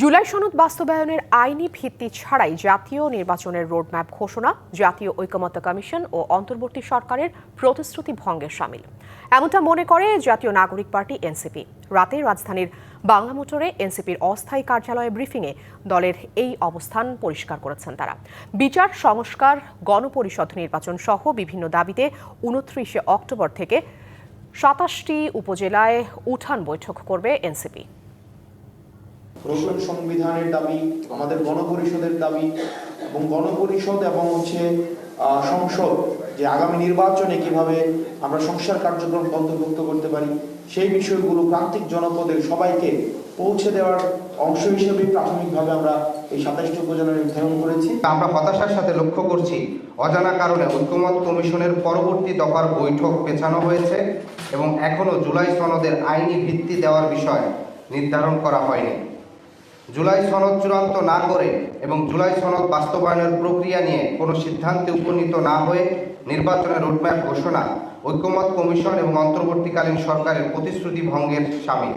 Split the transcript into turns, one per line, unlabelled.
জুলাই সনদ বাস্তবায়নের আইনি ভিত্তি ছাড়াই জাতীয় নির্বাচনের রোডম্যাপ ঘোষণা, জাতীয় ঐকমত্য কমিশন ও অন্তর্বর্তী সরকারের প্রতিশ্রুতি ভঙ্গের সামিল। এমনটা মনে করে জাতীয় নাগরিক পার্টি এনসিপি। রাতে রাজধানীর বাংলা মোটরে এনসিপির অস্থায়ী কার্যালয়ে ব্রিফিংয়ে দলের এই অবস্থান পরিষ্কার করেছেন তারা। বিচার, সংস্কার, গণপরিষদ নির্বাচন সহ বিভিন্ন দাবিতে উনত্রিশে অক্টোবর থেকে সাতাশটি উপজেলায় উঠান বৈঠক করবে এনসিপি।
নতুন সংবিধানের দাবি, আমাদের গণপরিষদের দাবি এবং গণপরিষদ এবং হচ্ছে সংসদ যে আগামী নির্বাচনে কীভাবে আমরা সংসার কার্যক্রম অন্তর্ভুক্ত করতে পারি, সেই বিষয়গুলো প্রান্তিক জনপদের সবাইকে পৌঁছে দেওয়ার অংশ হিসেবে প্রাথমিকভাবে আমরা এই সাতাশটি উপজেলা নির্ধারণ করেছি।
আমরা হতাশার সাথে লক্ষ্য করছি। অজানা কারণে ঐক্যমত কমিশনের পরবর্তী দফার বৈঠক পেছানো হয়েছে এবং এখনও জুলাই সনদের আইনি ভিত্তি দেওয়ার বিষয় নির্ধারণ করা হয়নি। জুলাই সনদ চূড়ান্ত না করে এবং জুলাই সনদ বাস্তবায়নের প্রক্রিয়া নিয়ে কোনো সিদ্ধান্তে উপনীত না হয়ে নির্বাচনের রোডম্যাপ ঘোষণা ঐক্যমত কমিশন এবং অন্তর্বর্তীকালীন সরকারের প্রতিশ্রুতি ভঙ্গের সামিল।